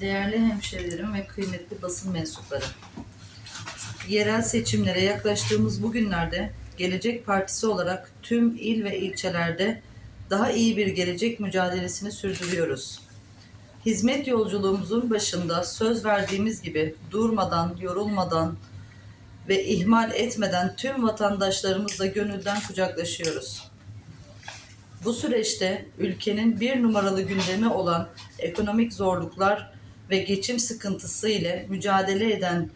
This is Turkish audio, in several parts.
Değerli hemşehrilerim ve kıymetli basın mensupları. Yerel seçimlere yaklaştığımız bu günlerde Gelecek Partisi olarak tüm il ve ilçelerde daha iyi bir gelecek mücadelesini sürdürüyoruz. Hizmet yolculuğumuzun başında söz verdiğimiz gibi durmadan, yorulmadan ve ihmal etmeden tüm vatandaşlarımızla gönülden kucaklaşıyoruz. Bu süreçte ülkenin bir numaralı gündemi olan ekonomik zorluklar ve geçim sıkıntısı ile mücadele eden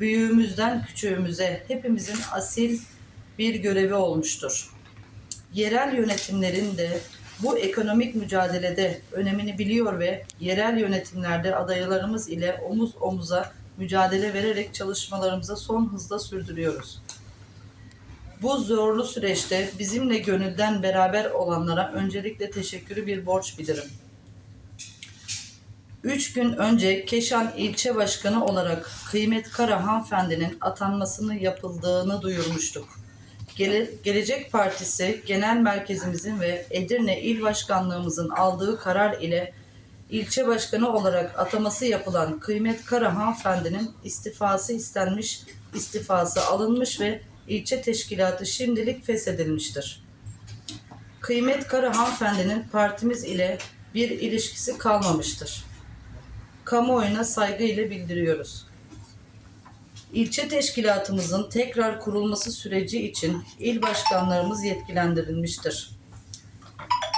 büyüğümüzden küçüğümüze hepimizin asil bir görevi olmuştur. Yerel yönetimlerin de bu ekonomik mücadelede önemini biliyor ve yerel yönetimlerde adaylarımız ile omuz omuza mücadele vererek çalışmalarımıza son hızla sürdürüyoruz. Bu zorlu süreçte bizimle gönülden beraber olanlara öncelikle teşekkürü bir borç bilirim. Üç gün önce Keşan ilçe başkanı olarak Kıymet Kara hanımefendinin atanmasını yapıldığını duyurmuştuk. Gele- Gelecek Partisi Genel Merkezimizin ve Edirne İl Başkanlığımızın aldığı karar ile ilçe başkanı olarak ataması yapılan Kıymet Kara hanımefendinin istifası istenmiş, istifası alınmış ve ilçe teşkilatı şimdilik feshedilmiştir. Kıymet Kara hanımefendinin partimiz ile bir ilişkisi kalmamıştır. Kamuoyuna saygı ile bildiriyoruz. İlçe teşkilatımızın tekrar kurulması süreci için il başkanlarımız yetkilendirilmiştir.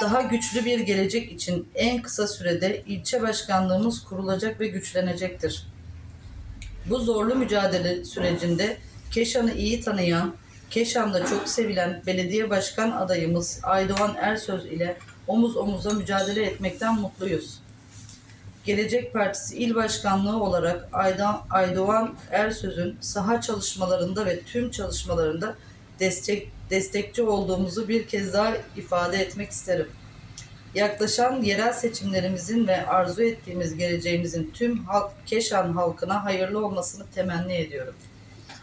Daha güçlü bir gelecek için en kısa sürede ilçe başkanlığımız kurulacak ve güçlenecektir. Bu zorlu mücadele sürecinde Keşan'ı iyi tanıyan, Keşan'da çok sevilen belediye başkan adayımız Aydoğan Ersöz ile omuz omuza mücadele etmekten mutluyuz. Gelecek Partisi İl Başkanlığı olarak Ayda- Aydoğan Ersöz'ün saha çalışmalarında ve tüm çalışmalarında destek, destekçi olduğumuzu bir kez daha ifade etmek isterim. Yaklaşan yerel seçimlerimizin ve arzu ettiğimiz geleceğimizin tüm halk, Keşan halkına hayırlı olmasını temenni ediyorum.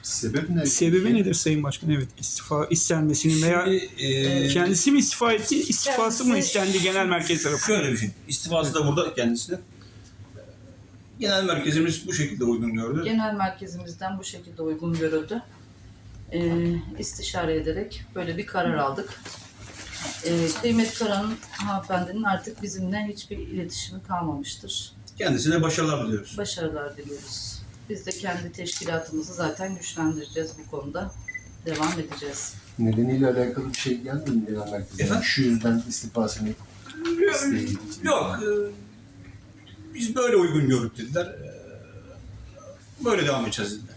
Sebep ne? Sebebi nedir Sayın Başkan? Evet istifa istenmesinin veya Şimdi, e, kendisi mi istifa etti, istifası mı Kendisi- istendi genel merkez tarafından? şöyle bir şey. İstifası da burada kendisine. Genel merkezimiz bu şekilde uygun gördü. Genel merkezimizden bu şekilde uygun görüldü. Ee, istişare ederek böyle bir karar aldık. Ee, Kıymet Karan'ın hanımefendinin artık bizimle hiçbir iletişimi kalmamıştır. Kendisine başarılar diliyoruz. Başarılar diliyoruz. Biz de kendi teşkilatımızı zaten güçlendireceğiz bu konuda. Devam edeceğiz. Nedeniyle alakalı bir şey geldi mi genel merkezden? Efendim? Şu yüzden istifasını isteği. Yok. e, Biz böyle uygun gördük dediler. E, Böyle devam edeceğiz dediler.